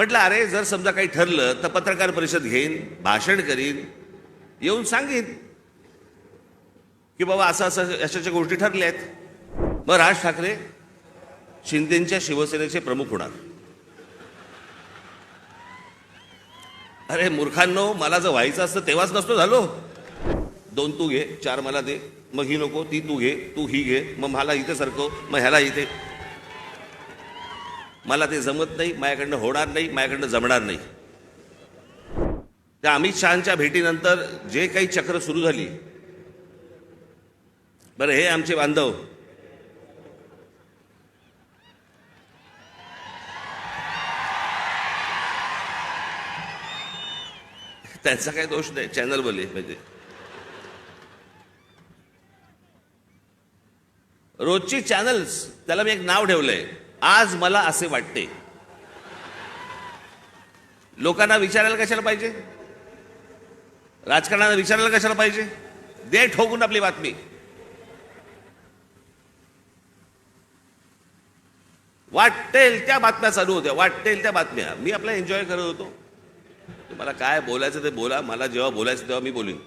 म्हटलं अरे जर समजा काही ठरलं तर पत्रकार परिषद घेईन भाषण करीन येऊन सांगेन की बाबा असं असं अशाच्या गोष्टी ठरल्या आहेत मग राज ठाकरे शिंदेच्या शिवसेनेचे प्रमुख होणार. अरे मूर्खांनो मला जर व्हायचं असतं तेव्हाच नसतो झालो. दोन तू घे चार मला दे मग ही नको ती तू घे तू ही घे मग मला इथे सरकव मग ह्याला इथे. मला ते जमत नाही माझ्याकडनं होणार नाही माझ्याकडनं जमणार नाही. त्या अमित शहाच्या भेटीनंतर जे काही चक्र सुरू झाली बरं हे आमचे बांधव. त्यांचा काही दोष नाही चॅनल बोले म्हणजे. रोजची चॅनल्स त्याला मी एक नाव ठेवलंय. आज मला असे वाटते. लोकांना विचारायला कशाला पाहिजे? राजकारणाला विचारायला कशाला पाहिजे? दे ठोकून आपली बातमी. वाटेल त्या बातम्या चालू होत्या वाटेल त्या बातम्या. मी आपला एन्जॉय करत होतो. तुम्हाला काय बोलायचं ते बोला मला जेव्हा बोलायचं तेव्हा मी बोलीन.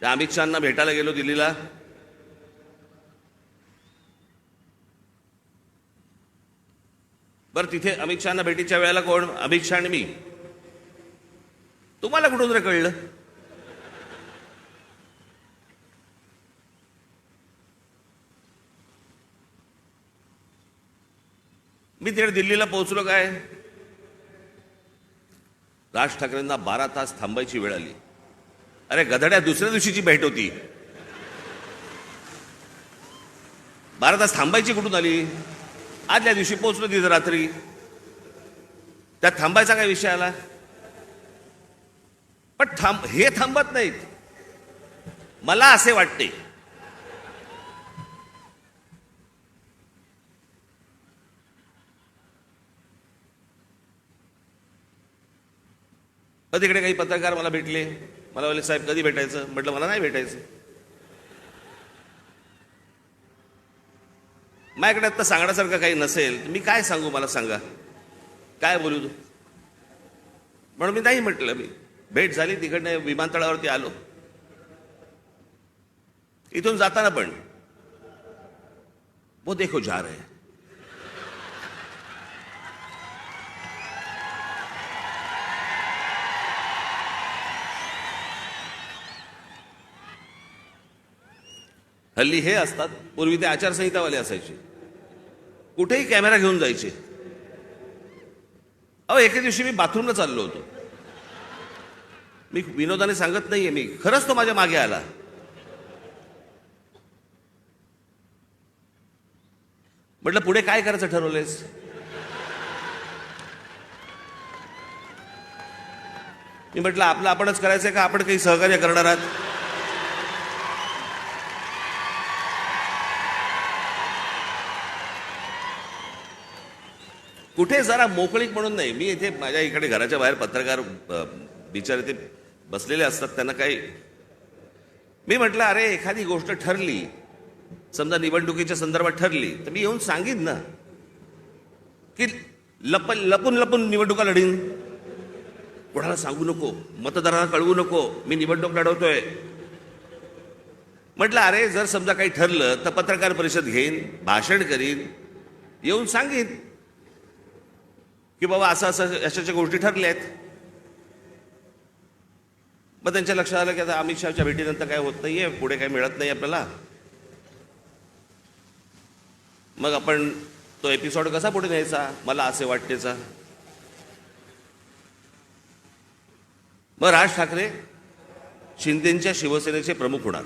त्या अमित शहाना भेटायला गेलो दिल्लीला. बरं तिथे अमित शहाना भेटीच्या वेळेला कोण? अमित शहा आणि मी. तुम्हाला कुठून रे कळलं? मी तिकडे दिल्लीला पोहोचलो काय? राज ठाकरेंना बारा तास थांबायची वेळ आली. अरे गधड्या दुसऱ्या दिवशीची भेट होती. बारा तास थांबायची कुठून आली? आदल्या दिवशी पोहोचलो तिथं रात्री. त्यात थांबायचा काय विषय आला? पण थांब हे थांबत नाहीत. मला असे वाटते. तिकडे काही पत्रकार मला भेटले? मला वाले साहेब कधी भेटायचं? म्हटलं मला नाही भेटायचं. माझ्याकडे आता सांगण्यासारखं काही नसेल मी काय सांगू मला सांगा? काय बोलू तू? म्हणून मी नाही म्हटलं मी. भेट झाली तिकडनं विमानतळावरती आलो. इथून जाताना पण वो देखो जा रहे हैं. हल्ली हे असतात पूर्वी ते आचारसंहितावाले असायचे. कुठेही कॅमेरा घेऊन जायचे. अहो एके दिवशी मी बाथरूमला चाललो होतो. मी विनोदाने सांगत नाहीये मी. खरंच तो माझ्या मागे आला. म्हटलं पुढे काय करायचं ठरवलेस मी म्हटलं आपलं आपणच करायचंय का? आपण काही सहकार्य करणार आहात? कुठे जरा मोकळीक म्हणून नाही. मी इथे माझ्या इकडे घराच्या बाहेर पत्रकार बिचारे ते बसलेले असतात त्यांना काही मी म्हटलं अरे एखादी गोष्ट ठरली समजा निवडणुकीच्या संदर्भात ठरली तर मी येऊन सांगीन ना. की लप लपून लपून निवडणुका लढीन. कोणाला सांगू नको मतदारांना कळवू नको मी निवडणूक लढवतोय. म्हटलं अरे जर समजा काही ठरलं तर पत्रकार परिषद घेईन भाषण करीन येऊन सांगेन. की बाबा असं असं अशाच्या गोष्टी ठरल्या आहेत मग त्यांच्या लक्षात आलं की आता अमित शहाच्या भेटीनंतर काय होत नाहीये पुढे काही मिळत नाही आपल्याला. मग आपण तो एपिसोड कसा पुढे न्यायचा? मला असे वाटतेचा मग राज ठाकरे शिंदेच्या शिवसेनेचे प्रमुख होणार.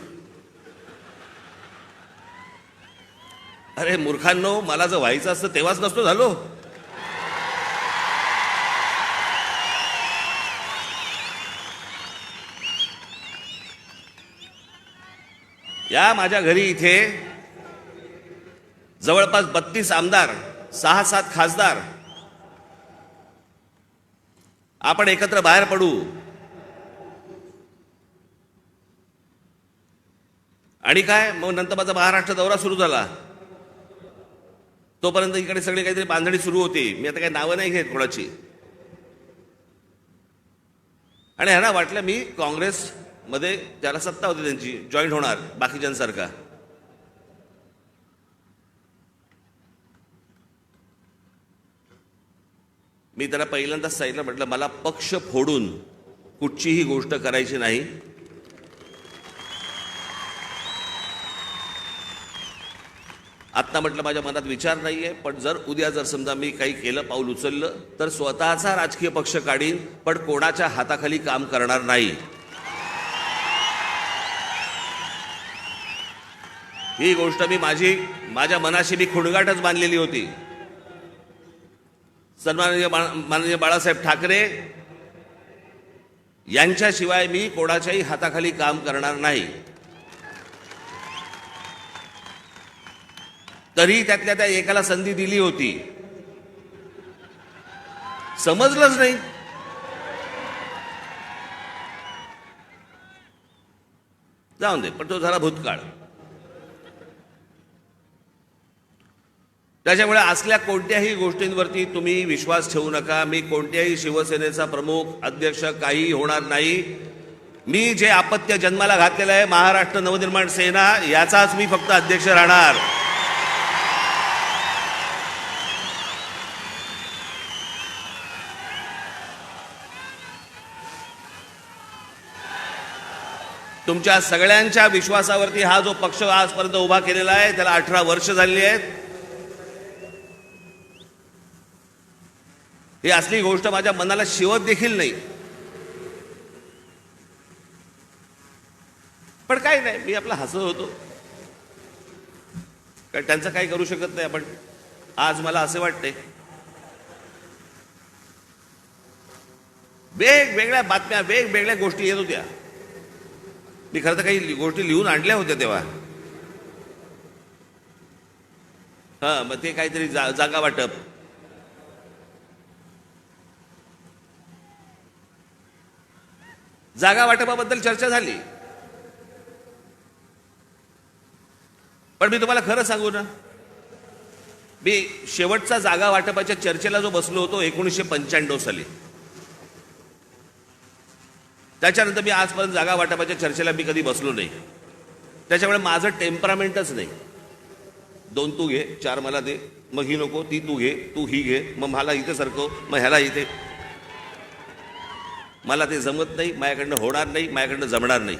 अरे मूर्खांनो मला जर व्हायचं असतं तेव्हाच नसतो झालो. या माझ्या घरी इथे जवळपास बत्तीस आमदार सहा सात खासदार. आपण एकत्र बाहेर पडू. आणि काय? मग नंतर माझा महाराष्ट्र दौरा सुरू झाला. तोपर्यंत इकडे सगळी काहीतरी बांधणी सुरू होती. मी आता काही नावं नाही घेत कोणाची. आणि ह्यांना वाटलं मी काँग्रेस मध्ये ज्याला सत्ता होती त्यांची जॉईंट होणार बाकीच्यांसारखा. मी त्याला पहिल्यांदाच सांगितलं म्हटलं मला पक्ष फोडून कुठचीही गोष्ट करायची नाही. आत्ता म्हटलं माझ्या मनात विचार नाही आहे पण जर उद्या जर समजा मी काही केलं पाऊल उचललं तर स्वतःचा राजकीय पक्ष काढीन पण कोणाच्या हाताखाली काम करणार नाही. ही गोष्ट मी माझी माझ्या मनाशी मी खुणगाटच बांधलेली होती. सन्माननीय माननीय बाळासाहेब ठाकरे यांच्याशिवाय मी कोणाच्याही हाताखाली काम करणार नाही. तरी त्यातल्या त्या एकाला संधी दिली होती. समजलंच नाही. जाऊन दे पण तो झाला भूतकाळ. त्याच्यामुळे असल्या कोणत्याही गोष्टींवरती तुम्ही विश्वास ठेवू नका. मी कोणत्याही शिवसेनेचा प्रमुख अध्यक्ष काही होणार नाही. मी जे अपत्य जन्माला घातलेलं आहे महाराष्ट्र नवनिर्माण सेना याचाच मी फक्त अध्यक्ष राहणार. तुमच्या सगळ्यांच्या विश्वासावरती हा जो पक्ष आजपर्यंत उभा केलेला आहे त्याला अठरा वर्ष झालेली आहेत. ही असली गोष्ट माझ्या मनाला शिवत देखील नाही. पण काही नाही मी आपला हसत होतो. कारण त्यांचं काही करू शकत नाही आपण. आज मला असे वाटते. वेगवेगळ्या बातम्या वेगवेगळ्या गोष्टी येत होत्या. मी खरं तर काही गोष्टी लिहून आणल्या होत्या तेव्हा. हा मग ते काहीतरी जा, जागा वाटप. जागा वाटपाबद्दल चर्चा झाली. पण मी तुम्हाला खरं सांगू ना मी शेवटचा जागा वाटपाच्या चर्चेला जो बसलो होतो एकोणीसशे पंच्याण्णव साली. त्याच्यानंतर मी आजपर्यंत जागा वाटपाच्या चर्चेला मी कधी बसलो नाही. त्याच्यामुळे माझं टेम्परामेंटच नाही. दोन तू घे चार मला दे मग ही नको ती तू घे तू ही घे मग मला इथे सरकव मग ह्याला इथे. मला ते जमत नाही माझ्याकडनं होणार नाही माझ्याकडनं जमणार नाही.